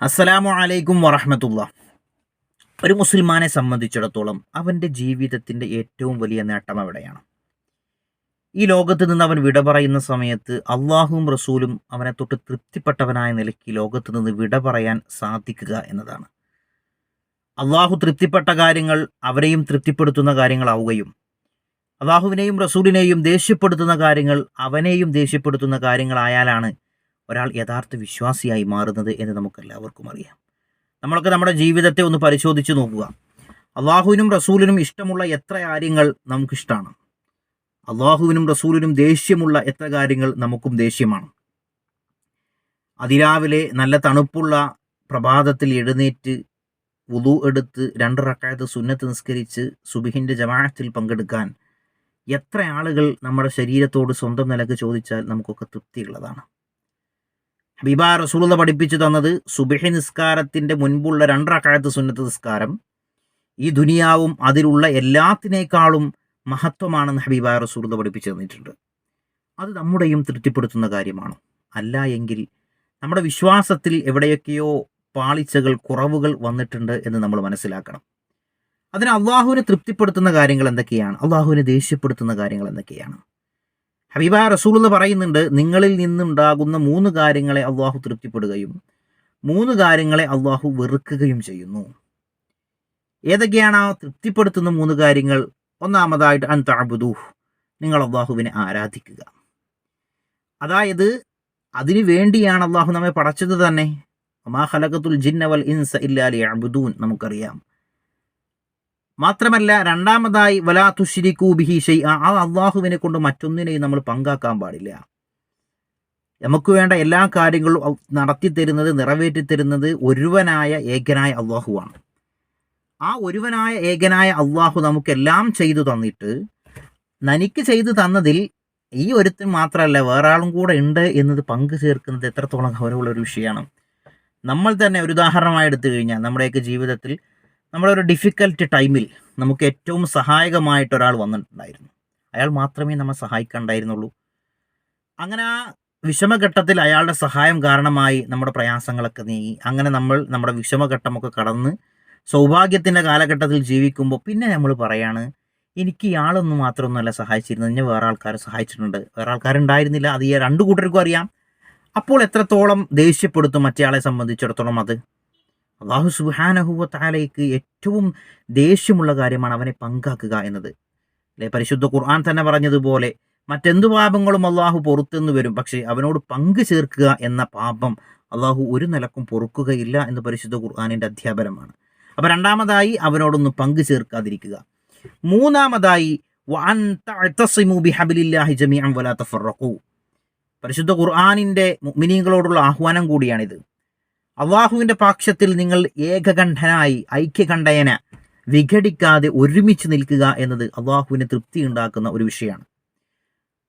അസ്സലാമു അലൈക്കും വറഹമത്തുള്ള ഒരു മുസ്ലിമാനെ സംബന്ധിച്ചിടത്തോളം അവന്റെ ജീവിതത്തിന്റെ ഏറ്റവും വലിയ നേട്ടം എവിടെയാണ് ഈ ലോകത്ത് നിന്ന് അവൻ വിട പറയുന്ന സമയത്ത് അള്ളാഹുവും റസൂലും അവനെ തൊട്ട് തൃപ്തിപ്പെട്ടവനായ നിലയ്ക്ക് ലോകത്ത് നിന്ന് വിട പറയാൻ സാധിക്കുക എന്നതാണ്. അള്ളാഹു തൃപ്തിപ്പെട്ട കാര്യങ്ങൾ അവരെയും തൃപ്തിപ്പെടുത്തുന്ന കാര്യങ്ങളാവുകയും അള്ളാഹുവിനെയും റസൂലിനെയും ദേഷ്യപ്പെടുത്തുന്ന കാര്യങ്ങൾ അവനെയും ദേഷ്യപ്പെടുത്തുന്ന കാര്യങ്ങളായാലാണ് ഒരാൾ യഥാർത്ഥ വിശ്വാസിയായി മാറുന്നത് എന്ന് നമുക്കെല്ലാവർക്കും അറിയാം. നമ്മൾക്ക് നമ്മുടെ ജീവിതത്തെ ഒന്ന് പരിശോധിച്ച് നോക്കുക. അള്ളാഹുവിനും റസൂലിനും ഇഷ്ടമുള്ള എത്ര കാര്യങ്ങൾ നമുക്കിഷ്ടമാണ് അള്ളാഹുവിനും റസൂലിനും ദേഷ്യമുള്ള എത്ര കാര്യങ്ങൾ നമുക്കും ദേഷ്യമാണ്? അതിരാവിലെ നല്ല തണുപ്പുള്ള പ്രഭാതത്തിൽ എഴുന്നേറ്റ് ഉതു എടുത്ത് രണ്ട് റക്കായത്ത് സുന്നത്ത് നിസ്കരിച്ച് സുബിഹിന്റെ ജമാഅത്തിൽ പങ്കെടുക്കാൻ എത്ര ആളുകൾ നമ്മുടെ ശരീരത്തോട് സ്വന്തം നിലയ്ക്ക് ചോദിച്ചാൽ നമുക്കൊക്കെ തൃപ്തിയുള്ളതാണ്. ഹബീബ റസൂലുള്ള പഠിപ്പിച്ചു തന്നത് സുബഹി നിസ്കാരത്തിന്റെ മുൻപുള്ള രണ്ടറക്കാലത്ത് സുന്നത്ത് നിസ്കാരം. ഈ ദുനിയാവും അതിലുള്ള എല്ലാത്തിനേക്കാളും മഹത്വമാണെന്ന് ഹബീബ റസൂലുള്ള പഠിപ്പിച്ചു തന്നിട്ടുണ്ട്. അത് നമ്മുടെയും തൃപ്തിപ്പെടുത്തുന്ന കാര്യമാണ്. അല്ല എങ്കിൽ നമ്മുടെ വിശ്വാസത്തിൽ എവിടെയൊക്കെയോ പാളിച്ചകൾ കുറവുകൾ വന്നിട്ടുണ്ട് എന്ന് നമ്മൾ മനസ്സിലാക്കണം. അതിന് അള്ളാഹുവിനെ തൃപ്തിപ്പെടുത്തുന്ന കാര്യങ്ങൾ എന്തൊക്കെയാണ്? അള്ളാഹുവിനെ ദേഷ്യപ്പെടുത്തുന്ന കാര്യങ്ങൾ എന്തൊക്കെയാണ്? ഹബീബ റസൂൾ എന്ന് പറയുന്നുണ്ട് നിങ്ങളിൽ നിന്നുണ്ടാകുന്ന മൂന്ന് കാര്യങ്ങളെ അള്ളാഹു തൃപ്തിപ്പെടുകയും മൂന്ന് കാര്യങ്ങളെ അള്ളാഹു വെറുക്കുകയും ചെയ്യുന്നു. ഏതൊക്കെയാണ് ആ തൃപ്തിപ്പെടുത്തുന്ന മൂന്ന് കാര്യങ്ങൾ? ഒന്നാമതായിട്ട് അൻ നിങ്ങൾ അള്ളാഹുവിനെ ആരാധിക്കുക. അതായത് അതിനു വേണ്ടിയാണ് അള്ളാഹു നമ്മെ പടച്ചത് തന്നെ. മാ ഖലഖത്തുൽ ജിന്നവൽ ഇൻസ ഇല്ലാലി അബുദൂൻ നമുക്കറിയാം. മാത്രമല്ല രണ്ടാമതായി വലാ തുഷിരിക്കൂ ബിഹി ഷെയ് അള്ളാഹുവിനെ കൊണ്ട് മറ്റൊന്നിനെയും നമ്മൾ പങ്കാക്കാൻ പാടില്ല. നമുക്ക് വേണ്ട എല്ലാ കാര്യങ്ങളും നടത്തി തരുന്നത് നിറവേറ്റി തരുന്നത് ഒരുവനായ ഏകനായ അള്ളാഹുവാണ്. ആ ഒരുവനായ ഏകനായ അള്ളാഹു നമുക്കെല്ലാം ചെയ്തു തന്നിട്ട് നനിക്ക് ചെയ്തു തന്നതിൽ ഈ ഒരുത്തൻ മാത്രമല്ല വേറെ ആളും കൂടെ ഉണ്ട് എന്നത് പങ്കു ചേർക്കുന്നത് എത്രത്തോളം ഗൗരവമുള്ള ഒരു വിഷയമാണ്. നമ്മൾ തന്നെ ഒരു ഉദാഹരണമായി എടുത്തു കഴിഞ്ഞാൽ നമ്മുടെയൊക്കെ ജീവിതത്തിൽ നമ്മുടെ ഒരു ഡിഫിക്കൽട്ട് ടൈമിൽ നമുക്ക് ഏറ്റവും സഹായകമായിട്ട് ഒരാൾ വന്നിട്ടുണ്ടായിരുന്നു. അയാൾ മാത്രമേ നമ്മെ സഹായിക്കണ്ടായിരുന്നുള്ളൂ. അങ്ങനെ ആ വിഷമഘട്ടത്തിൽ അയാളുടെ സഹായം കാരണമായി നമ്മുടെ പ്രയാസങ്ങളൊക്കെ നീങ്ങി. അങ്ങനെ നമ്മൾ നമ്മുടെ വിഷമഘട്ടമൊക്കെ കടന്ന് സൗഭാഗ്യത്തിന്റെ കാലഘട്ടത്തിൽ ജീവിക്കുമ്പോൾ പിന്നെ നമ്മൾ പറയാണ് എനിക്ക് ഇയാളൊന്നും മാത്രമൊന്നുമല്ല സഹായിച്ചിരുന്നത്. എന്നെ വേറെ ആൾക്കാർ സഹായിച്ചിട്ടുണ്ട്. വേറെ ആൾക്കാരുണ്ടായിരുന്നില്ല. അത് ഈ രണ്ടു കൂട്ടർക്കും അറിയാം. അപ്പോൾ എത്രത്തോളം ദേഷ്യപ്പെടുത്തും മറ്റേയാളെ സംബന്ധിച്ചിടത്തോളം അത്? അള്ളാഹു സുഹാനഹുവത്താലയ്ക്ക് ഏറ്റവും ദേഷ്യമുള്ള കാര്യമാണ് അവനെ പങ്കാക്കുക എന്നത്. അല്ലെ? പരിശുദ്ധ ഖുർആൻ തന്നെ പറഞ്ഞതുപോലെ മറ്റെന്തു പാപങ്ങളും അള്ളാഹു പുറത്തുനിന്ന് വരും. പക്ഷേ അവനോട് പങ്കു ചേർക്കുക എന്ന പാപം അള്ളാഹു ഒരു നിലക്കും പൊറുക്കുകയില്ല എന്ന് പരിശുദ്ധ ഖുർആാനിന്റെ അധ്യാപനമാണ്. അപ്പം രണ്ടാമതായി അവനോടൊന്ന് പങ്കു ചേർക്കാതിരിക്കുക. മൂന്നാമതായി പരിശുദ്ധ ഖുർആാനിന്റെ മിനിങ്ങളോടുള്ള ആഹ്വാനം കൂടിയാണിത്. അള്ളാഹുവിന്റെ പക്ഷത്തിൽ നിങ്ങൾ ഏകകണ്ഠനായി ഐക്യകണ്ഠയന വിഘടിക്കാതെ ഒരുമിച്ച് നിൽക്കുക എന്നത് അള്ളാഹുവിന് തൃപ്തി ഉണ്ടാക്കുന്ന ഒരു വിഷയമാണ്.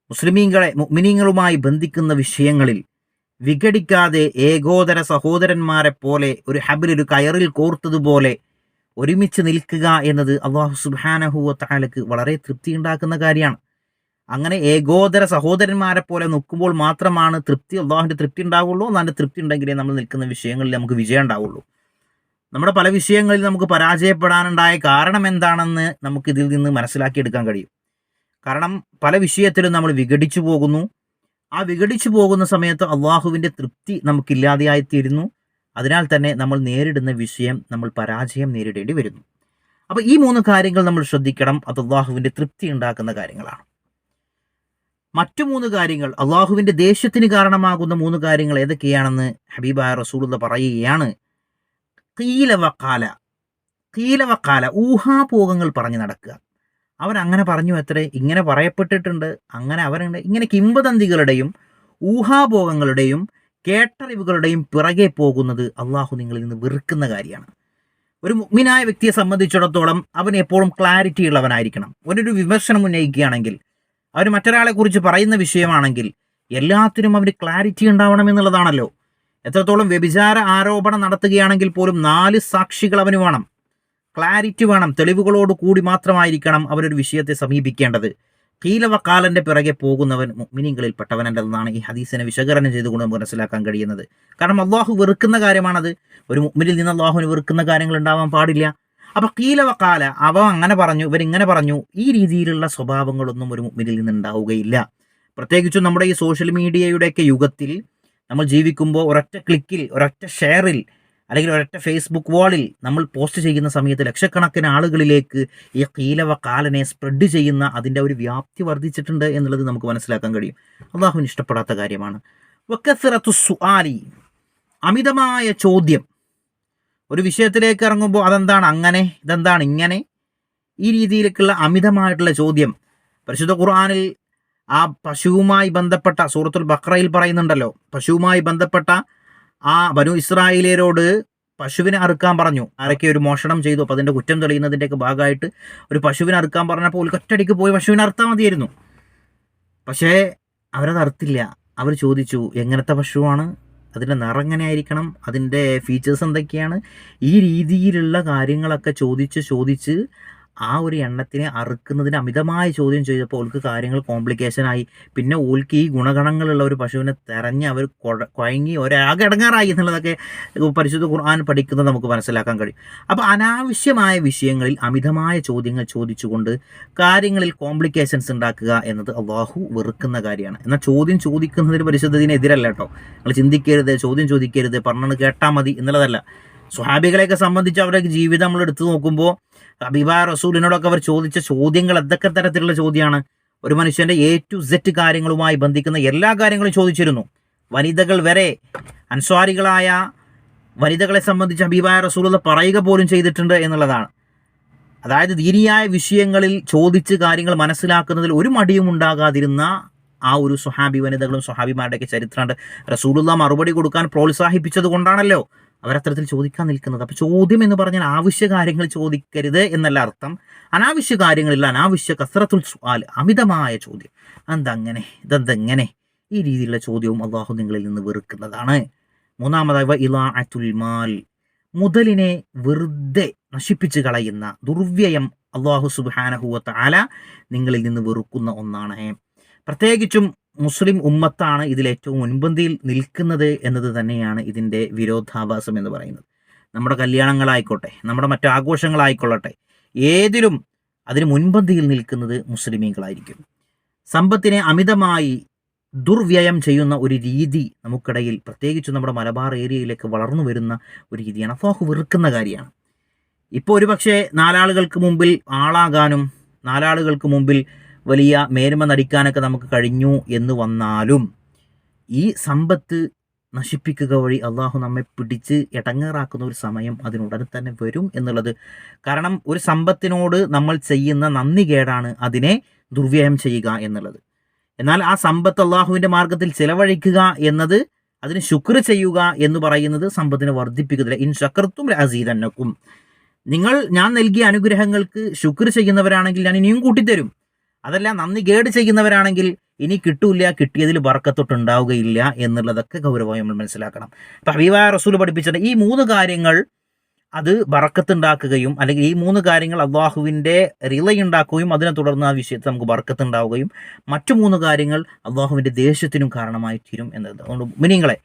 മുസ്ലിമീങ്ങളെ മുഗ്മിനീങ്ങളുമായി ബന്ധിക്കുന്ന വിഷയങ്ങളിൽ വിഘടിക്കാതെ ഏകോദര സഹോദരന്മാരെ പോലെ ഒരു ഹബിൽ ഒരു കയറിൽ കോർത്തതുപോലെ ഒരുമിച്ച് നിൽക്കുക എന്നത് അള്ളാഹു സുബാനഹുവ താലക്ക് വളരെ തൃപ്തി ഉണ്ടാക്കുന്ന കാര്യമാണ്. അങ്ങനെ ഏകോദര സഹോദരന്മാരെ പോലെ നോക്കുമ്പോൾ മാത്രമാണ് തൃപ്തി അള്ളാഹുവിന്റെ തൃപ്തി ഉണ്ടാവുള്ളൂ നല്ല തൃപ്തി ഉണ്ടെങ്കിലേ നമ്മൾ നിൽക്കുന്ന വിഷയങ്ങളിൽ നമുക്ക് വിജയം ഉണ്ടാവുള്ളൂ. നമ്മുടെ പല വിഷയങ്ങളിൽ നമുക്ക് പരാജയപ്പെടാനുണ്ടായ കാരണം എന്താണെന്ന് നമുക്ക് ഇതിൽ നിന്ന് മനസ്സിലാക്കിയെടുക്കാൻ കഴിയും. കാരണം പല വിഷയത്തിലും നമ്മൾ വിഘടിച്ചു പോകുന്നു. ആ വിഘടിച്ചു പോകുന്ന സമയത്ത് അള്ളാഹുവിന്റെ തൃപ്തി നമുക്കില്ലാതെയായിത്തീരുന്നു. അതിനാൽ തന്നെ നമ്മൾ നേരിടുന്ന വിഷയം നമ്മൾ പരാജയം നേരിടേണ്ടി വരുന്നു. അപ്പോൾ ഈ മൂന്ന് കാര്യങ്ങൾ നമ്മൾ ശ്രദ്ധിക്കണം. അത് അള്ളാഹുവിന്റെ തൃപ്തി ഉണ്ടാക്കുന്ന കാര്യങ്ങളാണ്. മറ്റു മൂന്ന് കാര്യങ്ങൾ. അള്ളാഹുവിന്റെ ദേഷ്യത്തിന് കാരണമാകുന്ന മൂന്ന് കാര്യങ്ങൾ ഏതൊക്കെയാണെന്ന് ഹബീബായ റസൂലുള്ള പറയുകയാണ്. കീലവക്കാല കീലവക്കാല ഊഹാപോകങ്ങൾ പറഞ്ഞു നടക്കുക. അവൻ അങ്ങനെ പറഞ്ഞു എത്ര? ഇങ്ങനെ പറയപ്പെട്ടിട്ടുണ്ട്. അങ്ങനെ അവരുണ്ട് ഇങ്ങനെ കിംവദന്തികളുടെയും ഊഹാഭോഗങ്ങളുടെയും കേട്ടറിവുകളുടെയും പിറകെ പോകുന്നത് അള്ളാഹു നിങ്ങളിൽ നിന്ന് വെറുക്കുന്ന കാര്യമാണ്. ഒരു മുഗ്മിനായ വ്യക്തിയെ സംബന്ധിച്ചിടത്തോളം അവൻ എപ്പോഴും ക്ലാരിറ്റി ഉള്ളവനായിരിക്കണം ഒരു വിമർശനം ഉന്നയിക്കുകയാണെങ്കിൽ അവർ മറ്റൊരാളെ കുറിച്ച് പറയുന്ന വിഷയമാണെങ്കിൽ എല്ലാത്തിനും അവർ ക്ലാരിറ്റി ഉണ്ടാവണം എന്നുള്ളതാണല്ലോ. എത്രത്തോളം വ്യഭിചാര ആരോപണം നടത്തുകയാണെങ്കിൽ പോലും നാല് സാക്ഷികൾ അവന് വേണം. ക്ലാരിറ്റി വേണം തെളിവുകളോട് കൂടി മാത്രമായിരിക്കണം അവരൊരു വിഷയത്തെ സമീപിക്കേണ്ടത്. കീലവക്കാലന്റെ പിറകെ പോകുന്നവൻ മിനിങ്ങളിൽ പെട്ടവനല്ലെന്നാണ് ഈ ഹദീസിനെ വിശകലനം ചെയ്തുകൊണ്ട് നമുക്ക് മനസ്സിലാക്കാൻ കഴിയുന്നത്. കാരണം അള്ളാഹു വെറുക്കുന്ന കാര്യമാണത്. ഒരു മുഅ്മിനിൽ നിന്ന് അള്ളാഹുവിന് വെറുക്കുന്ന കാര്യങ്ങൾ ഉണ്ടാവാൻ പാടില്ല. അപ്പൊ കീലവക്കാല അവ അങ്ങനെ പറഞ്ഞു ഇവരിങ്ങനെ പറഞ്ഞു ഈ രീതിയിലുള്ള സ്വഭാവങ്ങളൊന്നും ഒരു മുഅ്മിനിൽ നിന്ന് ഉണ്ടാവുകയില്ല. പ്രത്യേകിച്ചും നമ്മുടെ ഈ സോഷ്യൽ മീഡിയയുടെയൊക്കെ യുഗത്തിൽ നമ്മൾ ജീവിക്കുമ്പോൾ ഒരൊറ്റ ക്ലിക്കിൽ ഒരൊറ്റ ഷെയറിൽ അല്ലെങ്കിൽ ഒരൊറ്റ ഫേസ്ബുക്ക് വാളിൽ നമ്മൾ പോസ്റ്റ് ചെയ്യുന്ന സമയത്ത് ലക്ഷക്കണക്കിന് ആളുകളിലേക്ക് ഈ കീലവ കാലനെ സ്പ്രെഡ് ചെയ്യുന്ന അതിന്റെ ഒരു വ്യാപ്തി വർദ്ധിച്ചിട്ടുണ്ട് എന്നുള്ളത് നമുക്ക് മനസ്സിലാക്കാൻ കഴിയും. അള്ളാഹുവിന് ഇഷ്ടപ്പെടാത്ത കാര്യമാണ്. അമിതമായ ചോദ്യം. ഒരു വിഷയത്തിലേക്ക് ഇറങ്ങുമ്പോൾ അതെന്താണ്? അങ്ങനെ ഇതെന്താണ് ഇങ്ങനെ? ഈ രീതിയിലേക്കുള്ള അമിതമായിട്ടുള്ള ചോദ്യം. പരിശുദ്ധ ഖുർആാനിൽ ആ പശുവുമായി ബന്ധപ്പെട്ട സൂറത്തുൽ ബക്രയിൽ പറയുന്നുണ്ടല്ലോ പശുവുമായി ബന്ധപ്പെട്ട ആ ബനു ഇസ്രായേലിയരോട് പശുവിനെ അറുക്കാൻ പറഞ്ഞു. ആരൊക്കെ ഒരു മോഷണം ചെയ്തു അപ്പോൾ അതിന്റെ കുറ്റം തെളിയുന്നതിന്റെയൊക്കെ ഭാഗമായിട്ട് ഒരു പശുവിനെ അറുക്കാൻ പറഞ്ഞപ്പോൾ ഒരു പോയി പശുവിനെ അറുത്താൽ മതിയായിരുന്നു. പക്ഷേ അവരത് അറുത്തില്ല അവർ ചോദിച്ചു എങ്ങനത്തെ പശുവാണ്? അതിന്റെ നിറം എങ്ങനെ ആയിരിക്കണം? അതിന്റെ ഫീച്ചേഴ്സ് എന്തൊക്കെയാണ്? ഈ രീതിയിലുള്ള കാര്യങ്ങളൊക്കെ ചോദിച്ച് ചോദിച്ച് ആ ഒരു എണ്ണത്തിനെ അറുക്കുന്നതിന് അമിതമായ ചോദ്യം ചെയ്തപ്പോൾ ഓൾക്ക് കാര്യങ്ങൾ കോംപ്ലിക്കേഷൻ ആയി. പിന്നെ ഓൾക്ക് ഈ ഗുണഗണങ്ങളുള്ള ഒരു പശുവിനെ തെരഞ്ഞ് അവർ കുഴ- കുഴങ്ങി ഒരാകെ ഇടങ്ങാറായി എന്നുള്ളതൊക്കെ പരിശുദ്ധ ഖുർആൻ പഠിക്കുന്നത് നമുക്ക് മനസ്സിലാക്കാൻ കഴിയും. അപ്പോൾ അനാവശ്യമായ വിഷയങ്ങളിൽ അമിതമായ ചോദ്യങ്ങൾ ചോദിച്ചുകൊണ്ട് കാര്യങ്ങളിൽ കോംപ്ലിക്കേഷൻസ് ഉണ്ടാക്കുക എന്നത് അള്ളാഹു വെറുക്കുന്ന കാര്യമാണ്. എന്നാൽ ചോദ്യം ചോദിക്കുന്നതിന് പരിശുദ്ധതിനെതിരല്ല കേട്ടോ. നിങ്ങൾ ചിന്തിക്കരുത് ചോദ്യം ചോദിക്കരുത് പറഞ്ഞു കേട്ടാൽ മതി എന്നുള്ളതല്ല. സ്വഹാബികളെയൊക്കെ സംബന്ധിച്ച് അവരുടെ ജീവിതം നമ്മൾ എടുത്തു നോക്കുമ്പോൾ ഹബീബ റസൂലിനോടൊക്കെ അവർ ചോദിച്ച ചോദ്യങ്ങൾ എന്തൊക്കെ തരത്തിലുള്ള ചോദ്യമാണ്? ഒരു മനുഷ്യന്റെ എ ടു സെറ്റ് കാര്യങ്ങളുമായി ബന്ധിക്കുന്ന എല്ലാ കാര്യങ്ങളും ചോദിച്ചിരുന്നു. വനിതകൾ വരെ അൻസ്വാരികളായ വനിതകളെ സംബന്ധിച്ച് ഹബീബായ റസൂലുള്ള പറയുക പോലും ചെയ്തിട്ടുണ്ട് എന്നുള്ളതാണ്. അതായത് ദീനിയായ വിഷയങ്ങളിൽ ചോദിച്ച് കാര്യങ്ങൾ മനസ്സിലാക്കുന്നതിൽ ഒരു മടിയും ഉണ്ടാകാതിരുന്ന ആ ഒരു സുഹാബി വനിതകളും സുഹാബിമാരുടെയൊക്കെ ചരിത്രമുണ്ട്. റസൂലുള്ള മറുപടി കൊടുക്കാൻ പ്രോത്സാഹിപ്പിച്ചത് കൊണ്ടാണല്ലോ. അവരത്തരത്തിൽ ചോദിക്കാൻ നിൽക്കുന്നത്. അപ്പോൾ ചോദ്യം എന്ന് പറഞ്ഞാൽ ആവശ്യ കാര്യങ്ങൾ ചോദിക്കരുത് എന്നല്ല അർത്ഥം. അനാവശ്യ കാര്യങ്ങളിൽ അനാവശ്യ കസറത്തുൽ സ്വാൽ അമിതമായ ചോദ്യം. അതെന്തങ്ങനെ? ഇതെന്തെങ്ങനെ? ഈ രീതിയിലുള്ള ചോദ്യവും അള്ളാഹു നിങ്ങളിൽ നിന്ന് വെറുക്കുന്നതാണ്. മൂന്നാമതായി ഇലാഅത്തുൽ മാൽ മുതലിനെ വെറുതെ നശിപ്പിച്ച് കളയുന്ന ദുർവ്യയം അള്ളാഹു സുബാനഹുവത്ത് ആല നിങ്ങളിൽ നിന്ന് വെറുക്കുന്ന ഒന്നാണ്. പ്രത്യേകിച്ചും മുസ്ലിം ഉമ്മത്താണ് ഇതിൽ ഏറ്റവും മുൻപന്തിയിൽ നിൽക്കുന്നത് എന്നത് തന്നെയാണ് ഇതിന്റെ വിരോധാഭാസം എന്ന് പറയുന്നത്. നമ്മുടെ കല്യാണങ്ങളായിക്കോട്ടെ നമ്മുടെ മറ്റു ആഘോഷങ്ങളായിക്കൊള്ളട്ടെ ഏതിലും അതിന് മുൻപന്തിയിൽ നിൽക്കുന്നത് മുസ്ലിമീങ്ങളായിരിക്കും. സമ്പത്തിനെ അമിതമായി ദുർവ്യയം ചെയ്യുന്ന ഒരു രീതി നമുക്കിടയിൽ പ്രത്യേകിച്ച് നമ്മുടെ മലബാർ ഏരിയയിലേക്ക് വളർന്നു വരുന്ന ഒരു രീതിയാണ്. അഫാഹു വെറുക്കുന്ന കാര്യമാണ്. ഇപ്പോൾ ഒരുപക്ഷെ നാലാളുകൾക്ക് മുമ്പിൽ ആളാകാനും നാലാളുകൾക്ക് മുമ്പിൽ വലിയ മേന്മ നടിക്കാനൊക്കെ നമുക്ക് കഴിഞ്ഞു എന്ന് വന്നാലും ഈ സമ്പത്ത് നശിപ്പിക്കുക വഴി അള്ളാഹു നമ്മെ പിടിച്ച് ഇടങ്ങേറാക്കുന്ന ഒരു സമയം അതിനുടനെ തന്നെ വരും എന്നുള്ളത്. കാരണം ഒരു സമ്പത്തിനോട് നമ്മൾ ചെയ്യുന്ന നന്ദി കേടാണ് അതിനെ ദുർവ്യയം ചെയ്യുക എന്നുള്ളത്. എന്നാൽ ആ സമ്പത്ത് അള്ളാഹുവിന്റെ മാർഗത്തിൽ ചിലവഴിക്കുക എന്നത് അതിന് ശുക്ർ ചെയ്യുക എന്ന് പറയുന്നത് സമ്പത്തിനെ വർദ്ധിപ്പിക്കുന്നില്ല. ഇൻ ശക്രത്തും അസീതന്നക്കും നിങ്ങൾ ഞാൻ നൽകിയ അനുഗ്രഹങ്ങൾക്ക് ശുക്ർ ചെയ്യുന്നവരാണെങ്കിൽ ഞാൻ ഇനിയും കൂട്ടിത്തരും. അതല്ല നന്ദി ഗേഡ് ചെയ്യുന്നവരാണെങ്കിൽ ഇനി കിട്ടൂല കിട്ടിയതിൽ ബർക്കത്തൊട്ടുണ്ടാവുകയില്ല എന്നുള്ളതൊക്കെ ഗൗരവമായി നമ്മൾ മനസ്സിലാക്കണം. ഇപ്പം ഹബീബായ റസൂൽ പഠിപ്പിച്ചിട്ട് ഈ മൂന്ന് കാര്യങ്ങൾ അത് ബറക്കത്തുണ്ടാക്കുകയും അല്ലെങ്കിൽ ഈ മൂന്ന് കാര്യങ്ങൾ അള്ളാഹുവിന്റെ റിലയുണ്ടാക്കുകയും അതിനെ തുടർന്ന് ആ വിഷയത്തിൽ നമുക്ക് ബർക്കത്തുണ്ടാവുകയും മറ്റു മൂന്ന് കാര്യങ്ങൾ അള്ളാഹുവിന്റെ ദേഷ്യത്തിനും കാരണമായി തീരും എന്നത്. അതുകൊണ്ട് മിനിങ്ങളെ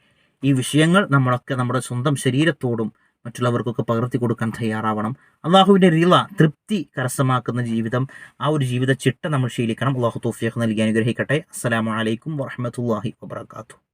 ഈ വിഷയങ്ങൾ നമ്മളൊക്കെ നമ്മുടെ സ്വന്തം ശരീരത്തോടും മറ്റുള്ളവർക്കൊക്കെ പകർത്തി കൊടുക്കാൻ തയ്യാറാവണം. അള്ളാഹുവിന്റെ റിള തൃപ്തി കരസ്ഥമാക്കുന്ന ജീവിതം ആ ഒരു ജീവിത ചിട്ട നമ്മൾ ശീലിക്കണം. അള്ളാഹു തോഫിയൊക്കെ നൽകി അനുഗ്രഹിക്കട്ടെ. അസ്സലാമു അലൈക്കും വറഹമത്തല്ലാഹി വബർക്കാത്തു